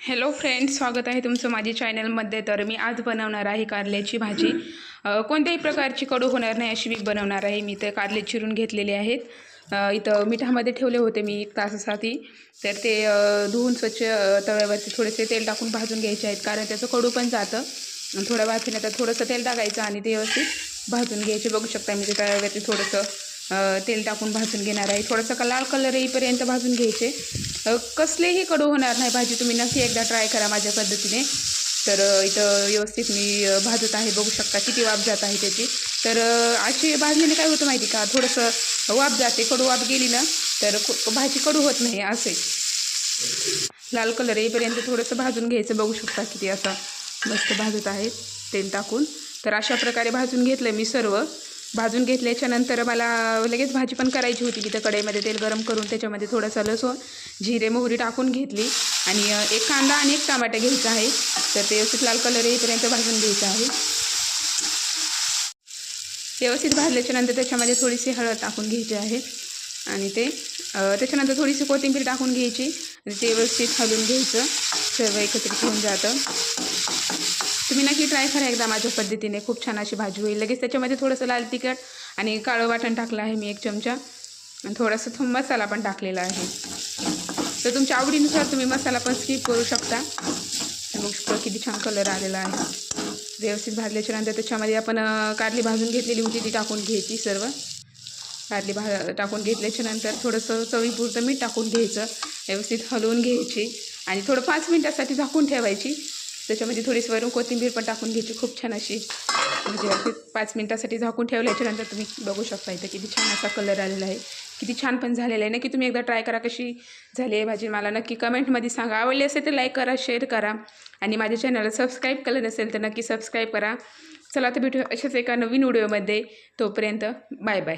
Hello friend स्वागत आहे तुमचं माझी चॅनलमध्ये तर मी आज बनवणार आहे कारल्याची भाजी. कोणत्याही प्रकारची कडू होणार नाही अशी मी बनवणार आहे. मी ते कारले चिरून घेतलेले आहेत. इथं मिठामध्ये ठेवले होते मी एक तासासाठी. तर ते धुवून स्वच्छ तव्यावरती थोडेसे तेल टाकून भाजून घ्यायचे आहेत. कारण त्याचं कडू पण जातं. थोडं थोड्या तर थोडंसं तेल टाकायचं आणि ते व्यवस्थित भाजून घ्यायचे. बघू शकता मी ते तव्यावरती थोडंसं तेल टाकून भाजून घेणार आहे. थोडंसं का लाल कलर येईपर्यंत भाजून घ्यायचे. कसलेही कडू होणार नाही. भाजी तुम्ही नक्की एकदा ट्राय करा माझ्या पद्धतीने. तर इथं व्यवस्थित मी भाजत आहे. बघू शकता किती वाफ जात आहे त्याची. तर अशी भाजल्याने काय होतं माहिती का? थोडंसं वाफ जाते. कडू वाफ गेली ना तर भाजी कडू होत नाही असे. लाल कलर येईपर्यंत थोडंसं भाजून घ्यायचं. बघू शकता किती असं मस्त भाजत आहे. तेल टाकून. तर अशा प्रकारे भाजून घेतलं मी सर्व. भाजून घेतल्याच्या नंतर मला लगेच भाजी पण करायची होती तिथं कढईमध्ये तेल गरम करून त्याच्यामध्ये थोडंसं लसूण जिरे मोहरी टाकून घेतली. आणि एक कांदा आणि एक टमाटा घ्यायचा आहे तर ते व्यवस्थित लाल कलर येईपर्यंत भाजून घ्यायचं आहे. व्यवस्थित भाजल्याच्या नंतर त्याच्यामध्ये थोडीशी हळद टाकून घ्यायची आहे. आणि ते त्याच्यानंतर थोडीशी कोथिंबीर टाकून घ्यायची. आणि ते व्यवस्थित हलून घ्यायचं. सर्व एकत्रित होऊन जातं. तुम्ही नक्की ट्राय करा एकदा माझ्या पद्धतीने. खूप छान अशी भाजी होईल. लगेच त्याच्यामध्ये थोडंसं लाल तिखट आणि काळं वाटण टाकलं आहे मी एक चमचा. आणि थोडासा थुंब मसाला पण टाकलेला आहे. तर तुमच्या आवडीनुसार तुम्ही मसाला पण स्किप करू शकता. बघू शकता किती छान कलर आलेला आहे. व्यवस्थित भाजल्याच्या नंतर त्याच्यामध्ये आपण कारली भाजून घेतलेली होती ती टाकून घ्यायची सर्व. कारली भा टाकून घेतल्याच्या नंतर थोडंसं चवीपुरतं मीठ टाकून घ्यायचं. व्यवस्थित हलवून घ्यायची. आणि थोडं पाच मिनटासाठी झाकून ठेवायची. त्याच्यामध्ये थोडीशी वरून कोथिंबीर पण टाकून घ्यायची. खूप छान अशी म्हणजे पाच मिनटासाठी झाकून ठेवल्याच्या नंतर तुम्ही बघू शकता इथं किती छान असा कलर आलेला आहे. किती छान पण झालेला आहे. नक्की तुम्ही एकदा ट्राय करा कशी झाली आहे भाजी. मला नक्की कमेंटमध्ये सांगा. आवडली असेल तर लाईक करा शेअर करा. आणि माझ्या चॅनलला सबस्क्राईब केलं नसेल तर नक्की सबस्क्राईब करा. चला तर भेटू अशाच एका नवीन व्हिडिओमध्ये तोपर्यंत बाय बाय